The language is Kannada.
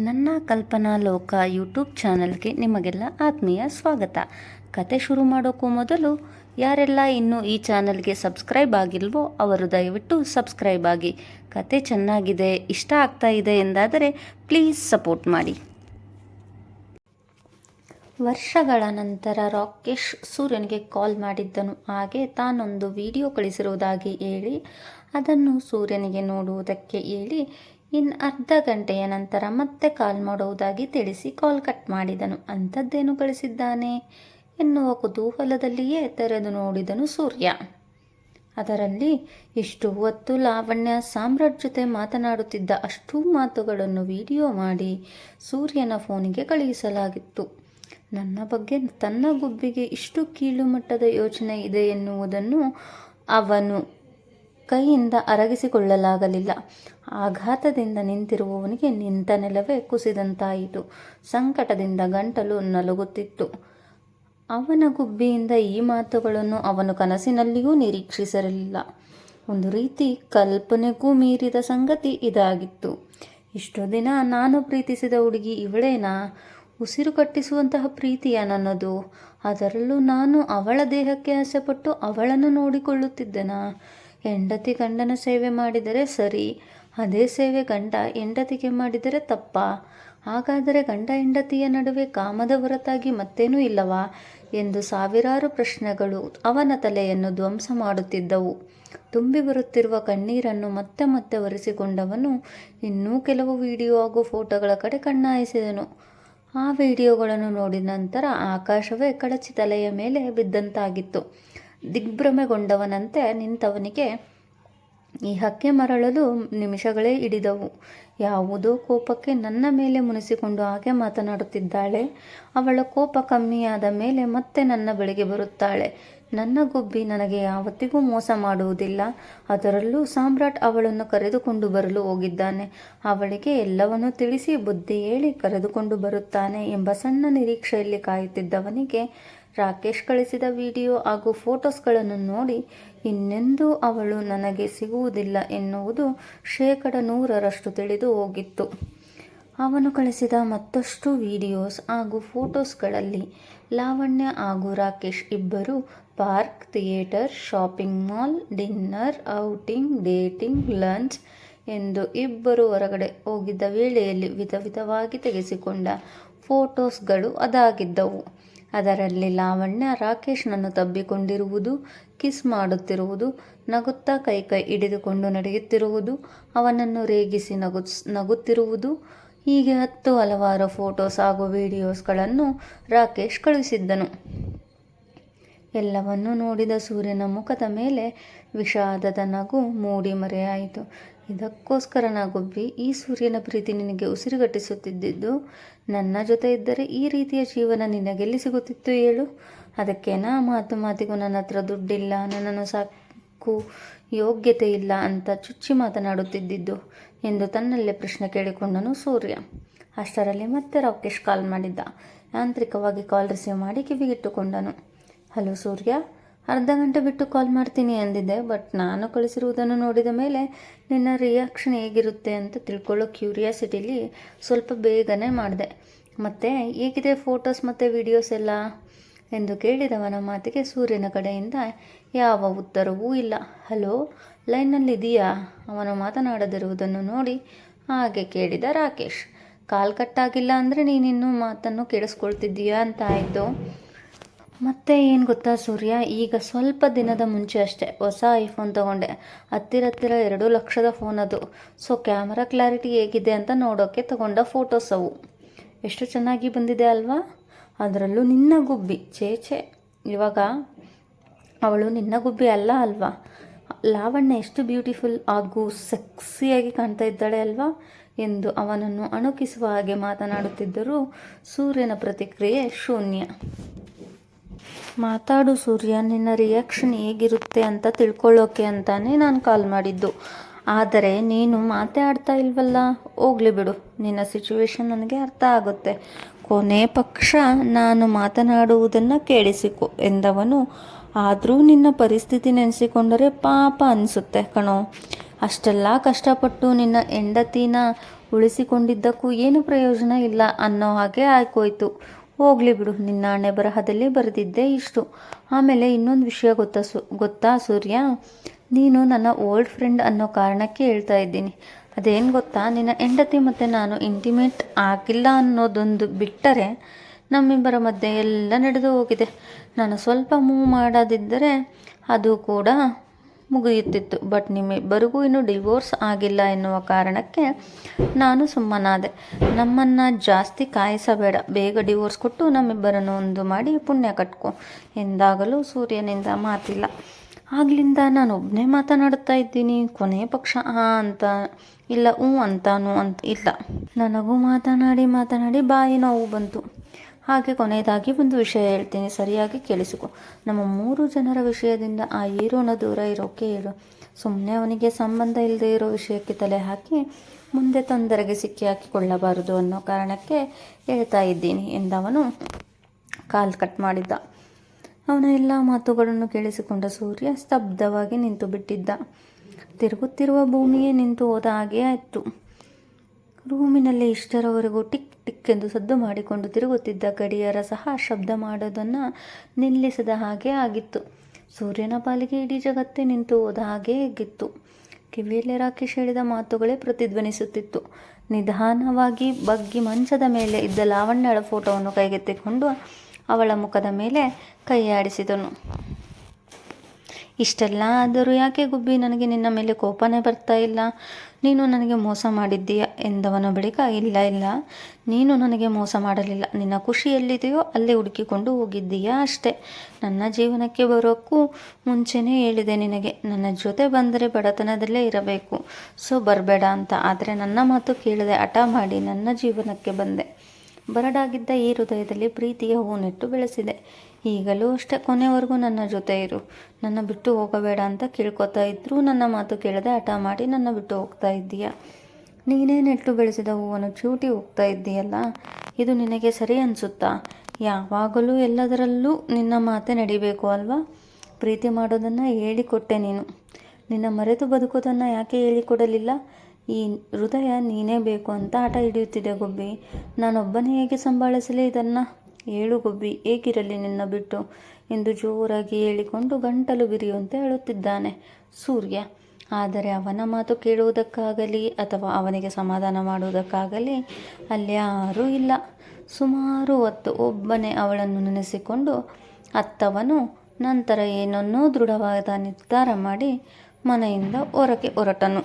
ನನ್ನ ಕಲ್ಪನಾ ಲೋಕ ಯೂಟ್ಯೂಬ್ ಚಾನಲ್ಗೆ ನಿಮಗೆಲ್ಲ ಆತ್ಮೀಯ ಸ್ವಾಗತ. ಕತೆ ಶುರು ಮಾಡೋಕ್ಕೂ ಮೊದಲು, ಯಾರೆಲ್ಲ ಇನ್ನೂ ಈ ಚಾನಲ್ಗೆ ಸಬ್ಸ್ಕ್ರೈಬ್ ಆಗಿಲ್ವೋ ಅವರು ದಯವಿಟ್ಟು ಸಬ್ಸ್ಕ್ರೈಬ್ ಆಗಿ. ಕತೆ ಚೆನ್ನಾಗಿದೆ, ಇಷ್ಟ ಆಗ್ತಾ ಇದೆ ಎಂದಾದರೆ ಪ್ಲೀಸ್ ಸಪೋರ್ಟ್ ಮಾಡಿ. ವರ್ಷಗಳ ನಂತರ ರಾಕೇಶ್ ಸೂರ್ಯನಿಗೆ ಕಾಲ್ ಮಾಡಿದ್ದನು. ಹಾಗೆ ತಾನೊಂದು ವಿಡಿಯೋ ಕಳಿಸಿರುವುದಾಗಿ ಹೇಳಿ, ಅದನ್ನು ಸೂರ್ಯನಿಗೆ ನೋಡುವುದಕ್ಕೆ ಹೇಳಿ ಇನ್ನು ಅರ್ಧ ಗಂಟೆಯ ನಂತರ ಮತ್ತೆ ಕಾಲ್ ಮಾಡುವುದಾಗಿ ತಿಳಿಸಿ ಕಾಲ್ ಕಟ್ ಮಾಡಿದನು. ಅಂಥದ್ದೇನು ಕಳಿಸಿದ್ದಾನೆ ಎನ್ನುವ ಕುತೂಹಲದಲ್ಲಿಯೇ ತೆರೆದು ನೋಡಿದನು ಸೂರ್ಯ. ಅದರಲ್ಲಿ ಇಷ್ಟು ಹೊತ್ತು ಲಾವಣ್ಯ ಸಾಮ್ರಾಟ್ ಜೊತೆ ಮಾತನಾಡುತ್ತಿದ್ದ ಅಷ್ಟೂ ಮಾತುಗಳನ್ನು ವಿಡಿಯೋ ಮಾಡಿ ಸೂರ್ಯನ ಫೋನಿಗೆ ಕಳುಹಿಸಲಾಗಿತ್ತು. ನನ್ನ ಬಗ್ಗೆ ತನ್ನ ಗುಬ್ಬಿಗೆ ಇಷ್ಟು ಕೀಳುಮಟ್ಟದ ಯೋಚನೆ ಇದೆ ಎನ್ನುವುದನ್ನು ಅವನು ಕೈಯಿಂದ ಅರಗಿಸಿಕೊಳ್ಳಲಾಗಲಿಲ್ಲ. ಆಘಾತದಿಂದ ನಿಂತಿರುವವನಿಗೆ ನಿಂತ ನೆಲವೇ ಕುಸಿದಂತಾಯಿತು. ಸಂಕಟದಿಂದ ಗಂಟಲು ನಲುಗುತ್ತಿತ್ತು. ಅವನ ಗುಬ್ಬಿಯಿಂದ ಈ ಮಾತುಗಳನ್ನು ಅವನು ಕನಸಿನಲ್ಲಿಯೂ ನಿರೀಕ್ಷಿಸಿರಲಿಲ್ಲ ಒಂದು ರೀತಿ ಕಲ್ಪನೆಗೂ ಮೀರಿದ ಸಂಗತಿ ಇದಾಗಿತ್ತು. ಇಷ್ಟು ದಿನ ನಾನು ಪ್ರೀತಿಸಿದ ಹುಡುಗಿ ಇವಳೇನಾ? ಉಸಿರು ಕಟ್ಟಿಸುವಂತಹ ಪ್ರೀತಿಯ ನನ್ನದು? ಅದರಲ್ಲೂ ನಾನು ಅವಳ ದೇಹಕ್ಕೆ ಆಸೆಪಟ್ಟು ಅವಳನ್ನು ನೋಡಿಕೊಳ್ಳುತ್ತಿದ್ದೆನಾ? ಹೆಂಡತಿ ಗಂಡನ ಸೇವೆ ಮಾಡಿದರೆ ಸರಿ, ಅದೇ ಸೇವೆ ಗಂಡ ಹೆಂಡತಿಗೆ ಮಾಡಿದರೆ ತಪ್ಪ. ಹಾಗಾದರೆ ಗಂಡ ಹೆಂಡತಿಯ ನಡುವೆ ಕಾಮದ ಹೊರತಾಗಿ ಮತ್ತೇನೂ ಇಲ್ಲವಾ ಎಂದು ಸಾವಿರಾರು ಪ್ರಶ್ನೆಗಳು ಅವನ ತಲೆಯನ್ನು ಧ್ವಂಸ ಮಾಡುತ್ತಿದ್ದವು. ತುಂಬಿ ಬರುತ್ತಿರುವ ಕಣ್ಣೀರನ್ನು ಮತ್ತೆ ಮತ್ತೆ ಒರೆಸಿಕೊಂಡವನು ಇನ್ನೂ ಕೆಲವು ವಿಡಿಯೋ ಹಾಗೂ ಫೋಟೋಗಳ ಕಡೆ ಕಣ್ಣಾಯಿಸಿದನು. ಆ ವಿಡಿಯೋಗಳನ್ನು ನೋಡಿದ ನಂತರ ಆಕಾಶವೇ ಕಡಚಿ ತಲೆಯ ಮೇಲೆ ಬಿದ್ದಂತಾಗಿತ್ತು. ದಿಗ್ಭ್ರಮೆಗೊಂಡವನಂತೆ ನಿಂತವನಿಗೆ ಈ ಹಕ್ಕೆ ಮರಳಲು ನಿಮಿಷಗಳೇ ಹಿಡಿದವು. ಯಾವುದೋ ಕೋಪಕ್ಕೆ ನನ್ನ ಮೇಲೆ ಮುನಿಸಿಕೊಂಡು ಹಾಗೆ ಮಾತನಾಡುತ್ತಿದ್ದಾಳೆ. ಅವಳ ಕೋಪ ಕಮ್ಮಿಯಾದ ಮೇಲೆ ಮತ್ತೆ ನನ್ನ ಬಳಿಗೆ ಬರುತ್ತಾಳೆ. ನನ್ನ ಗುಬ್ಬಿ ನನಗೆ ಯಾವತ್ತಿಗೂ ಮೋಸ ಮಾಡುವುದಿಲ್ಲ. ಅದರಲ್ಲೂ ಸಾಮ್ರಾಟ್ ಅವಳನ್ನು ಕರೆದುಕೊಂಡು ಬರಲು ಹೋಗಿದ್ದಾನೆ. ಅವಳಿಗೆ ಎಲ್ಲವನ್ನೂ ತಿಳಿಸಿ ಬುದ್ಧಿ ಹೇಳಿ ಕರೆದುಕೊಂಡು ಬರುತ್ತಾನೆ ಎಂಬ ಸಣ್ಣ ನಿರೀಕ್ಷೆಯಲ್ಲಿ ಕಾಯುತ್ತಿದ್ದವನಿಗೆ ರಾಕೇಶ್ ಕಳಿಸಿದ ವಿಡಿಯೋ ಹಾಗೂ ಫೋಟೋಸ್ಗಳನ್ನು ನೋಡಿ, ಇನ್ನೆಂದೂ ಅವಳು ನನಗೆ ಸಿಗುವುದಿಲ್ಲ ಎನ್ನುವುದು ಶೇಕಡ ನೂರರಷ್ಟು ತಿಳಿದು ಹೋಗಿತ್ತು. ಅವನು ಕಳಿಸಿದ ಮತ್ತಷ್ಟು ವಿಡಿಯೋಸ್ ಹಾಗೂ ಫೋಟೋಸ್ಗಳಲ್ಲಿ ಲಾವಣ್ಯ ಹಾಗೂ ರಾಕೇಶ್ ಇಬ್ಬರು park, theatre, shopping mall, dinner, outing, dating, lunch ಎಂದು ಇಬ್ಬರು ಹೊರಗಡೆ ಹೋಗಿದ್ದ ವೇಳೆಯಲ್ಲಿ ವಿಧ ವಿಧವಾಗಿ ತೆಗೆಸಿಕೊಂಡ ಫೋಟೋಸ್ಗಳು ಅದಾಗಿದ್ದವು. ಅದರಲ್ಲಿ ಲಾವಣ್ಯ ರಾಕೇಶ್ನನ್ನು ತಬ್ಬಿಕೊಂಡಿರುವುದು, ಕಿಸ್ ಮಾಡುತ್ತಿರುವುದು, ನಗುತ್ತಾ ಕೈ ಕೈ ಹಿಡಿದುಕೊಂಡು ನಡೆಯುತ್ತಿರುವುದು, ಅವನನ್ನು ರೇಗಿಸಿ ನಗು ನಗುತ್ತಿರುವುದು, ಹೀಗೆ ಹತ್ತು ಹಲವಾರು ಫೋಟೋಸ್ ಹಾಗೂ ವಿಡಿಯೋಸ್ಗಳನ್ನು ರಾಕೇಶ್ ಕಳುಹಿಸಿದ್ದನು. ಎಲ್ಲವನ್ನೂ ನೋಡಿದ ಸೂರ್ಯನ ಮುಖದ ಮೇಲೆ ವಿಷಾದದ ನಗು ಮೂಡಿ ಮರೆಯಾಯಿತು. ಇದಕ್ಕೋಸ್ಕರ ನಾಗೊಬ್ಬಿ ಈ ಸೂರ್ಯನ ಪ್ರೀತಿ ನಿನಗೆ ಉಸಿರುಗಟ್ಟಿಸುತ್ತಿದ್ದಿದ್ದು, ನನ್ನ ಜೊತೆ ಇದ್ದರೆ ಈ ರೀತಿಯ ಜೀವನ ನಿನಗೆಲ್ಲಿ ಸಿಗುತ್ತಿತ್ತು ಹೇಳು. ಅದಕ್ಕೇನಾ ಮಾತು ಮಾತಿಗೂ ನನ್ನ ಹತ್ರ ದುಡ್ಡಿಲ್ಲ, ನನ್ನನ್ನು ಸಾಕು, ಯೋಗ್ಯತೆ ಇಲ್ಲ ಅಂತ ಚುಚ್ಚಿ ಮಾತನಾಡುತ್ತಿದ್ದಿದ್ದು ಎಂದು ತನ್ನಲ್ಲೇ ಪ್ರಶ್ನೆ ಕೇಳಿಕೊಂಡನು ಸೂರ್ಯ. ಅಷ್ಟರಲ್ಲಿ ಮತ್ತೆ ರಾಕೇಶ್ ಕಾಲ್ ಮಾಡಿದ್ದ. ಯಾಂತ್ರಿಕವಾಗಿ ಕಾಲ್ ರಿಸೀವ್ ಮಾಡಿ ಕಿವಿಗಿಟ್ಟುಕೊಂಡನು. ಹಲೋ ಸೂರ್ಯ ಅರ್ಧ ಗಂಟೆ ಬಿಟ್ಟು ಕಾಲ್ ಮಾಡ್ತೀನಿ ಅಂದಿದ್ದೆ ಬಟ್ ನಾನು ಕಳಿಸಿರುವುದನ್ನು ನೋಡಿದ ಮೇಲೆ ನಿನ್ನ ರಿಯಾಕ್ಷನ್ ಹೇಗಿರುತ್ತೆ ಅಂತ ತಿಳ್ಕೊಳ್ಳೋ ಕ್ಯೂರಿಯಾಸಿಟಿಲಿ ಸ್ವಲ್ಪ ಬೇಗನೆ ಮಾಡಿದೆ. ಮತ್ತು, ಹೇಗಿದೆ ಫೋಟೋಸ್ ಮತ್ತು ವಿಡಿಯೋಸ್ ಎಲ್ಲ? ಎಂದು ಕೇಳಿದವನ ಮಾತಿಗೆ ಸೂರ್ಯನ ಕಡೆಯಿಂದ ಯಾವ ಉತ್ತರವೂ ಇಲ್ಲ. ಹಲೋ ಲೈನ್ನಲ್ಲಿದೆಯಾ ಅವನು ಮಾತನಾಡದಿರುವುದನ್ನು ನೋಡಿ ಹಾಗೆ ಕೇಳಿದ ರಾಕೇಶ್. ಕಾಲ್ ಕಟ್ಟಾಗಿಲ್ಲ ಅಂದರೆ ನೀನಿನ್ನೂ ಮಾತನ್ನು ಕೇಳಿಸ್ಕೊಳ್ತಿದ್ದೀಯಾ ಅಂತ ಆಯಿತು. ಮತ್ತೆ ಏನು ಗೊತ್ತಾ ಸೂರ್ಯ? ಈಗ ಸ್ವಲ್ಪ ದಿನದ ಮುಂಚೆ ಅಷ್ಟೇ ಹೊಸ ಐಫೋನ್ ತೊಗೊಂಡೆ. ಹತ್ತಿರ ಹತ್ತಿರ ಎರಡು ಲಕ್ಷದ ಫೋನ್ ಅದು. ಸೊ ಕ್ಯಾಮ್ರಾ ಕ್ಲಾರಿಟಿ ಹೇಗಿದೆ ಅಂತ ನೋಡೋಕ್ಕೆ ತಗೊಂಡ ಫೋಟೋಸ್ ಅವು. ಎಷ್ಟು ಚೆನ್ನಾಗಿ ಬಂದಿದೆ ಅಲ್ವಾ? ಅದರಲ್ಲೂ ನಿನ್ನ ಗುಬ್ಬಿ. ಛೇ ಇವಾಗ ಅವಳು ನಿನ್ನ ಗುಬ್ಬಿ ಅಲ್ಲ ಅಲ್ವಾ? ಲಾವಣ್ಯ ಎಷ್ಟು ಬ್ಯೂಟಿಫುಲ್ ಹಾಗೂ ಸೆಕ್ಸಿಯಾಗಿ ಕಾಣ್ತಾ ಇದ್ದಾಳೆ ಅಲ್ವಾ? ಎಂದು ಅವನನ್ನು ಅಣುಕಿಸುವ ಹಾಗೆ ಮಾತನಾಡುತ್ತಿದ್ದರೂ ಸೂರ್ಯನ ಪ್ರತಿಕ್ರಿಯೆ ಶೂನ್ಯ. ಮಾತಾಡು ಸೂರ್ಯ, ನಿನ್ನ ರಿಯಾಕ್ಷನ್ ಹೇಗಿರುತ್ತೆ ಅಂತ ತಿಳ್ಕೊಳ್ಳೋಕೆ ಅಂತಾನೆ ನಾನು ಕಾಲ್ ಮಾಡಿದ್ದು. ಆದರೆ ನೀನು ಮಾತಾಡ್ತಾ ಇಲ್ವಲ್ಲ? ಹೋಗ್ಲಿ ಬಿಡು. ನಿನ್ನ ಸಿಚುವೇಶನ್ ನನಗೆ ಅರ್ಥ ಆಗುತ್ತೆ. ಕೊನೆ ಪಕ್ಷ ನಾನು ಮಾತನಾಡುವುದನ್ನು ಕೇಳಿಸಿಕೊ ಎಂದವನು. ಆದರೂ ನಿನ್ನ ಪರಿಸ್ಥಿತಿ ನೆನೆಸಿಕೊಂಡರೆ ಪಾಪ ಅನಿಸುತ್ತೆ ಕಣೋ. ಅಷ್ಟೆಲ್ಲ ಕಷ್ಟಪಟ್ಟು ನಿನ್ನ ಹೆಂಡತಿನ ಉಳಿಸಿಕೊಂಡಿದ್ದಕ್ಕೂ ಏನು ಪ್ರಯೋಜನ ಇಲ್ಲ ಅನ್ನೋ ಹಾಗೆ ಆಯ್ಕೋಯ್ತು. ಹೋಗ್ಲಿ ಬಿಡು, ನಿನ್ನ ಹಣೆ ಬರಹದಲ್ಲಿ ಬರೆದಿದ್ದೆ ಇಷ್ಟು. ಆಮೇಲೆ ಇನ್ನೊಂದು ವಿಷಯ ಗೊತ್ತಾ ಸು, ಗೊತ್ತಾ ಸೂರ್ಯ? ನೀನು ನನ್ನ ಓಲ್ಡ್ ಫ್ರೆಂಡ್ ಅನ್ನೋ ಕಾರಣಕ್ಕೆ ಹೇಳ್ತಾ ಇದ್ದೀನಿ. ಅದೇನು ಗೊತ್ತಾ? ನಿನ್ನ ಹೆಂಡತಿ ಮತ್ತು ನಾನು ಇಂಟಿಮೇಟ್ ಆಗಿಲ್ಲ ಅನ್ನೋದೊಂದು ಬಿಟ್ಟರೆ ನಮ್ಮಿಬ್ಬರ ಮಧ್ಯೆ ಎಲ್ಲ ನಡೆದು ಹೋಗಿದೆ. ನಾನು ಸ್ವಲ್ಪ ಮೂವ್ ಮಾಡೋದಿದ್ದರೆ ಅದು ಕೂಡ ಮುಗಿಯುತ್ತಿತ್ತು. ಬಟ್ ನಿಮ್ಮಿಬ್ಬರಿಗೂ ಇನ್ನೂ ಡಿವೋರ್ಸ್ ಆಗಿಲ್ಲ ಎನ್ನುವ ಕಾರಣಕ್ಕೆ ನಾನು ಸುಮ್ಮನಾದೆ. ನಮ್ಮನ್ನು ಜಾಸ್ತಿ ಕಾಯಿಸಬೇಡ. ಬೇಗ ಡಿವೋರ್ಸ್ ಕೊಟ್ಟು ನಮ್ಮಿಬ್ಬರನ್ನು ಒಂದು ಮಾಡಿ ಪುಣ್ಯ ಕಟ್ಕೊ. ಎಂದಾಗಲೂ ಸೂರ್ಯನಿಂದ ಮಾತಿಲ್ಲ. ಆಗ್ಲಿಂದ ನಾನು ಒಬ್ಬನೇ ಮಾತನಾಡುತ್ತಾ ಇದ್ದೀನಿ. ಕೊನೆ ಪಕ್ಷ ಆ ಅಂತ ಇಲ್ಲ ಹ್ಞೂ ಅಂತಾನು ಅಂತ ಇಲ್ಲ. ನನಗೂ ಮಾತನಾಡಿ ಮಾತನಾಡಿ ಬಾಯಿ ನೋವು ಬಂತು. ಹಾಗೆ ಕೊನೆಯದಾಗಿ ಒಂದು ವಿಷಯ ಹೇಳ್ತೀನಿ, ಸರಿಯಾಗಿ ಕೇಳಿಸಿಕೊ. ನಮ್ಮ ಮೂರು ಜನರ ವಿಷಯದಿಂದ ಆ ಹೀರೋನ ದೂರ ಇರೋಕೆ ಹೇಳು. ಸುಮ್ಮನೆ ಅವನಿಗೆ ಸಂಬಂಧ ಇಲ್ಲದೆ ಇರೋ ವಿಷಯಕ್ಕೆ ತಲೆ ಹಾಕಿ ಮುಂದೆ ತೊಂದರೆಗೆ ಸಿಕ್ಕಿ ಹಾಕಿಕೊಳ್ಳಬಾರದು ಅನ್ನೋ ಕಾರಣಕ್ಕೆ ಹೇಳ್ತಾ ಇದ್ದೀನಿ ಎಂದವನು ಕಾಲ್ ಕಟ್ ಮಾಡಿದ್ದ. ಅವನ ಎಲ್ಲ ಮಾತುಗಳನ್ನು ಕೇಳಿಸಿಕೊಂಡ ಸೂರ್ಯ ಸ್ತಬ್ಧವಾಗಿ ನಿಂತು ಬಿಟ್ಟಿದ್ದ ತಿರುಗುತ್ತಿರುವ ಭೂಮಿಯೇ ನಿಂತು ಹೋದ ಹಾಗೆ ಆಯಿತು. ರೂಮಿನಲ್ಲಿ ಇಷ್ಟರವರೆಗೂ ಟಿಕ್ ಟಿಕ್ ಎಂದು ಸದ್ದು ಮಾಡಿಕೊಂಡು ತಿರುಗುತ್ತಿದ್ದ ಗಡಿಯಾರ ಸಹ ಶಬ್ದ ಮಾಡೋದನ್ನು ನಿಲ್ಲಿಸದ ಹಾಗೆ ಆಗಿತ್ತು. ಸೂರ್ಯನ ಪಾಲಿಗೆ ಇಡೀ ಜಗತ್ತೇ ನಿಂತು ಹೋದ ಹಾಗೆ ಎಗ್ಗಿತ್ತು ಕಿವಿಯಲ್ಲಿ ರಾಕೇಶ್ ಹೇಳಿದ ಮಾತುಗಳೇ ಪ್ರತಿಧ್ವನಿಸುತ್ತಿತ್ತು. ನಿಧಾನವಾಗಿ ಬಗ್ಗಿ ಮಂಚದ ಮೇಲೆ ಇದ್ದ ಲಾವಣ್ಯಳ ಫೋಟೋವನ್ನು ಕೈಗೆತ್ತಿಕೊಂಡು ಅವಳ ಮುಖದ ಮೇಲೆ ಕೈಯಾಡಿಸಿದನು. ಇಷ್ಟೆಲ್ಲ ಆದರೂ ಯಾಕೆ ಗುಬ್ಬಿ, ನನಗೆ ನಿನ್ನ ಮೇಲೆ ಕೋಪನೇ ಬರ್ತಾ ಇಲ್ಲ? ನೀನು ನನಗೆ ಮೋಸ ಮಾಡಿದ್ದೀಯ ಎಂದವನ ಬಳಿಕ, ಇಲ್ಲ ಇಲ್ಲ, ನೀನು ನನಗೆ ಮೋಸ ಮಾಡಲಿಲ್ಲ. ನಿನ್ನ ಖುಷಿ ಎಲ್ಲಿದೆಯೋ ಅಲ್ಲೇ ಹುಡುಕಿಕೊಂಡು ಹೋಗಿದ್ದೀಯಾ ಅಷ್ಟೇ. ನನ್ನ ಜೀವನಕ್ಕೆ ಬರೋಕ್ಕೂ ಮುಂಚೆನೇ ಹೇಳಿದೆ ನಿನಗೆ, ನನ್ನ ಜೊತೆ ಬಂದರೆ ಬಡತನದಲ್ಲೇ ಇರಬೇಕು. ಸೊ, ಬರಬೇಡ ಅಂತ. ಆದರೆ ನನ್ನ ಮಾತು ಕೇಳದೆ ಹಠ ಮಾಡಿ ನನ್ನ ಜೀವನಕ್ಕೆ ಬಂದೆ. ಬರಡಾಗಿದ್ದ ಈ ಹೃದಯದಲ್ಲಿ ಪ್ರೀತಿಯ ಹೂನೆಟ್ಟು ಬೆಳೆಸಿದೆ. ಈಗಲೂ ಅಷ್ಟೇ ಕೊನೆವರೆಗೂ ನನ್ನ ಜೊತೆ ಇರು. ನನ್ನ ಬಿಟ್ಟು ಹೋಗಬೇಡ ಅಂತ ಕೇಳ್ಕೊತಾ ಇದ್ದರೂ ನನ್ನ ಮಾತು ಕೇಳದೆ ಹಠ ಮಾಡಿ ನನ್ನ ಬಿಟ್ಟು ಹೋಗ್ತಾ ಇದ್ದೀಯ? ನೀನೇ ನೆಟ್ಟು ಬೆಳೆಸಿದ ಹೂವನ್ನು ಚೂಟಿ ಹೋಗ್ತಾ ಇದ್ದೀಯಲ್ಲ? ಇದು ನಿನಗೆ ಸರಿ ಅನಿಸುತ್ತಾ? ಯಾವಾಗಲೂ ಎಲ್ಲದರಲ್ಲೂ ನಿನ್ನ ಮಾತೆ ನಡಿಬೇಕು ಅಲ್ವಾ? ಪ್ರೀತಿ ಮಾಡೋದನ್ನು ಹೇಳಿಕೊಟ್ಟೆ ನೀನು. ನಿನ್ನ ಮರೆತು ಬದುಕೋದನ್ನು ಯಾಕೆ ಹೇಳಿಕೊಡಲಿಲ್ಲ? ಈ ಹೃದಯ ನೀನೇ ಬೇಕು ಅಂತ ಆಟ ಹಿಡಿಯುತ್ತಿದೆ ಗುಬ್ಬಿ. ನಾನೊಬ್ಬನೇ ಹೇಗೆ ಸಂಭಾಳಿಸಲಿ ಇದನ್ನು? ಏಳು ಗೊಬ್ಬಿ ಏಕಿರಲಿ ನಿನ್ನ ಬಿಟ್ಟು ಎಂದು ಜೋರಾಗಿ ಹೇಳಿಕೊಂಡು ಗಂಟಲು ಬಿರಿಯುವಂತೆ ಹೇಳುತ್ತಿದ್ದಾನೆ ಸೂರ್ಯ. ಆದರೆ ಅವನ ಮಾತು ಕೇಳುವುದಕ್ಕಾಗಲಿ ಅಥವಾ ಅವನಿಗೆ ಸಮಾಧಾನ ಮಾಡುವುದಕ್ಕಾಗಲಿ ಅಲ್ಲಿ ಇಲ್ಲ. ಸುಮಾರು ಹೊತ್ತು ಒಬ್ಬನೇ ಅವಳನ್ನು ನೆನೆಸಿಕೊಂಡು ಅತ್ತವನು ನಂತರ ಏನನ್ನೋ ದೃಢವಾದ ನಿರ್ಧಾರ ಮಾಡಿ ಮನೆಯಿಂದ ಹೊರಗೆ ಹೊರಟನು.